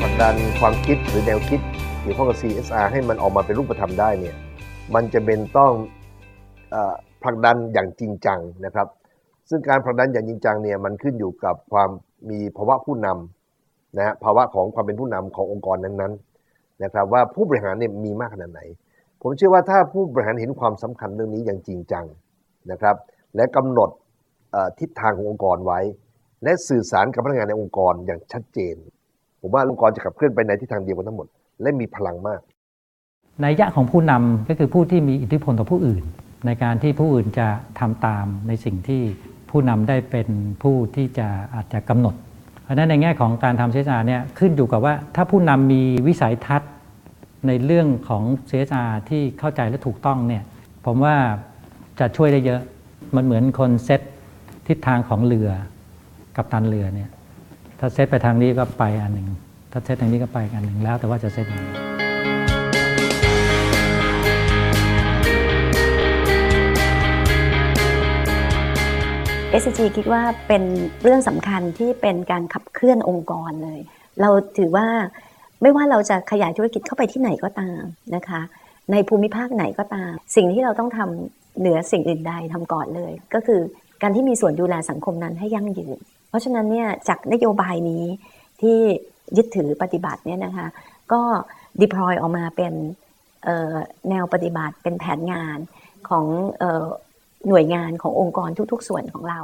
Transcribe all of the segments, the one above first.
ผลักดันความคิดหรือแนวคิดเกี่ยวข้องกับ CSR ให้มันออกมาเป็นรูปธรรมได้เนี่ยมันจะเป็นต้องผลักดันอย่างจริงจังนะครับ ซึ่งการผลักดันอย่างจริงจังเนี่ยมันขึ้นอยู่กับความมีภาวะผู้นำนะฮะภาวะของความเป็นผู้นำขององค์กรนั้นๆนะครับว่าผู้บริหารเนี่ยมีมากขนาดไหน ผมเชื่อว่าถ้าผู้บริหารเห็นความสำคัญเรื่องนี้อย่างจริงจังนะครับและกำหนดทิศทางขององค์กรไว้ และสื่อสารกับพนักงานในองค์กรอย่างชัดเจน ผมว่าองค์กรจะขับเคลื่อนไปในทิศทางเดียวกันทั้งหมด และมีพลังมากนัยยะของผู้นำก็คือผู้ที่มีอิทธิพลต่อผู้อื่น ในการที่ผู้อื่นจะทำตามในสิ่งที่ผู้นำได้เป็นผู้ที่จะอาจจะกำหนด เพราะฉะนั้นในแง่ของการทำ CSR เนี่ยขึ้นอยู่กับว่าถ้าผู้นำมีวิสัยทัศน์ในเรื่องของ CSR ที่เข้าใจและถูกต้องเนี่ยผมว่าจะช่วยได้เยอะมันเหมือนคนเซตทิศทางของเรือกับตันเรือเนี่ย ถ้าเซตไปทางนี้ก็ไปอันหนึ่ง ถ้าเซตทางนี้ก็ไปอันหนึ่งแล้ว แต่ว่าจะเซตยังไง SCG คิดว่าเป็นเรื่องสำคัญที่เป็นการขับเคลื่อนองค์กรเลย เราถือว่าไม่ว่าเราจะขยายธุรกิจเข้าไปที่ไหนก็ตามนะคะ ในภูมิภาคไหนก็ตาม สิ่งที่เราต้องทำเหนือสิ่งอื่นใดทำก่อนเลย ก็คือ การที่มีส่วนดูแลสังคมนั้นให้ยั่งยืน เพราะฉะนั้นเนี่ยจากนโยบายนี้ที่ยึดถือปฏิบัติเนี่ยนะคะก็ดิพลอยออกมาเป็นแนวปฏิบัติเป็นแผนงานของออหน่วยงานขององค์กรทุก ๆ ส่วนของเรา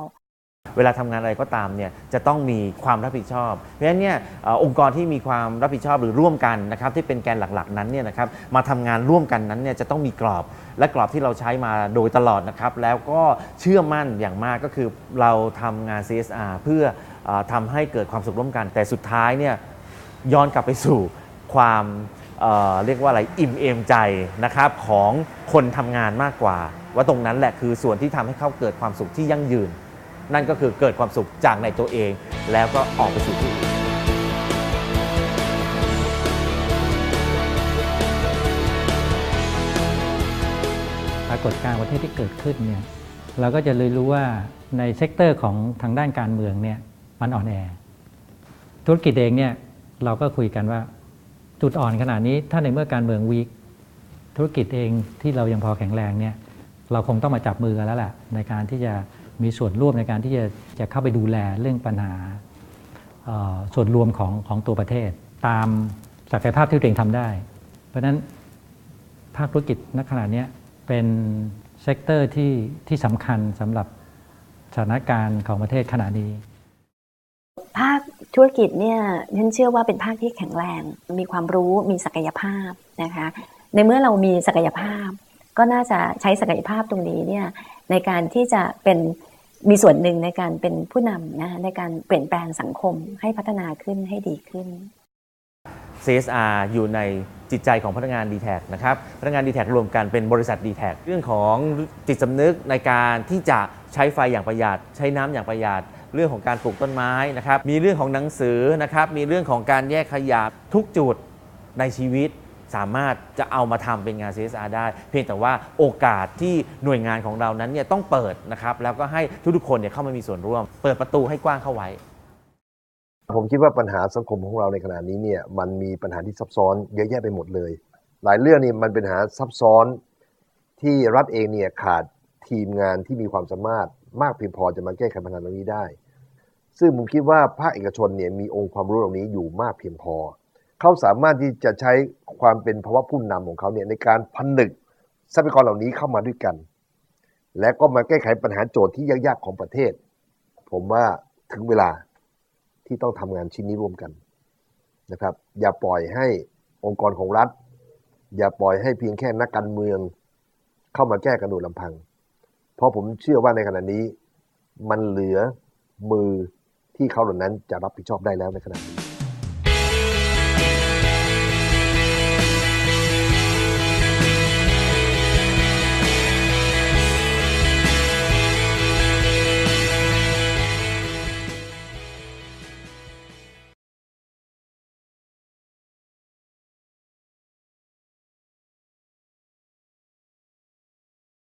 เวลาทำงานอะไรก็ตามเนี่ยจะต้องมีความรับผิดชอบ เพราะฉะนั้นเนี่ยองค์กรที่มีความรับผิดชอบหรือร่วมกันนะครับที่เป็นแกนหลักๆนั้นเนี่ยนะครับมาทำงานร่วมกันนั้นเนี่ยจะต้องมีกรอบและกรอบที่เราใช้มาโดยตลอดนะครับแล้วก็เชื่อมั่นอย่างมากก็คือเราทำงาน CSR เพื่อออทำให้เกิดความสุขร่วมกัน แต่สุดท้ายเนี่ยย้อนกลับไปสู่ความเเรียกว่าอะไรอิ่มเอมใจนะครับของคนทำงานมากกว่า ว่าตรงนั้นแหละคือส่วนที่ทำให้เขาเกิดความสุขที่ยั่งยืน นั่นก็คือเกิดความสุขจากในตัวเอง แล้วก็ออกไปสู่ที่อื่นปรากฏการณ์ประเทศที่เกิดขึ้นเนี่ยเราก็จะเลยรู้ว่าในเซกเตอร์ของทางด้านการเมืองเนี่ยมันอ่อนแอ ธุรกิจเองเนี่ยเราก็คุยกันว่าจุดอ่อนขนาดนี้ถ้าในเมื่อการเมืองวีคธุรกิจเองที่เรายังพอแข็งแรงเนี่ยเราคงต้องมาจับมือกันแล้วแหละในการที่จะ มีส่วนร่วมในการที่จะจะเข้าไปดูแลเรื่องปัญหาส่วนรวมของของตัวประเทศ ตามศักยภาพที่ตัวเองทำได้ เพราะฉะนั้นภาคธุรกิจณขณะนี้เป็นเซกเตอร์ที่ที่สำคัญสำหรับสถานการณ์ของประเทศขณะนี้ ภาคธุรกิจเนี่ยฉันเชื่อว่าเป็นภาคที่แข็งแรง มีความรู้มีศักยภาพนะคะ ในเมื่อเรามีศักยภาพ ก็น่าจะใช้ศักยภาพตรงนี้เนี่ยในการที่จะเป็น มีส่วนหนึ่งในการเป็นผู้นำนะคะในการเปลี่ยนแปลงสังคมให้พัฒนาขึ้นให้ดีขึ้น CSR อยู่ในจิตใจของพนักงาน d t แทนะครับ พนักงาน d t แทรวมกันเป็นบริษัท d t แทเรื่องของจิตสำนึกในการที่จะใช้ไฟอย่างประหยัด ใช้น้ำอย่างประหยัด เรื่องของการปลูกต้นไม้นะครับ มีเรื่องของหนังสือนะครับ มีเรื่องของการแยกขยะทุกจุดในชีวิต สามารถจะเอามาทำเป็นงาน CSR ได้ เพียงแต่ว่าโอกาสที่หน่วยงานของเรานั้นเนี่ยต้องเปิดนะครับแล้วก็ให้ทุกๆคนเนี่ยเข้ามามีส่วนร่วม เปิดประตูให้กว้างเข้าไว้ ผมคิดว่าปัญหาสังคมของเราในขณะนี้เนี่ยมันมีปัญหาที่ซับซ้อนเยอะแยะไปหมดเลย หลายเรื่องนี่มันเป็นปัญหาซับซ้อนที่รัฐเองเนี่ยขาดทีมงานที่มีความสามารถมากเพียงพอจะมาแก้ไขปัญหาเหล่านี้ได้ ซึ่งผมคิดว่าภาคเอกชนเนี่ยมีองค์ความรู้เหล่านี้อยู่มากเพียงพอ เขาสามารถที่จะใช้ความเป็นภาวะผู้นำของเขาเนี่ยในการผนึกทรัพยากรเหล่านี้เข้ามาด้วยกัน และก็มาแก้ไขปัญหาโจทย์ที่ยากๆของประเทศ ผมว่าถึงเวลาที่ต้องทำงานชิ้นนี้ร่วมกันนะครับ อย่าปล่อยให้องค์กรของรัฐ อย่าปล่อยให้เพียงแค่นักการเมือง เข้ามาแก้กันโดยลำพัง เพราะผมเชื่อว่าในขณะนี้ มันเหลือมือที่เขาเหล่านั้นจะรับผิดชอบได้แล้วในขณะนี้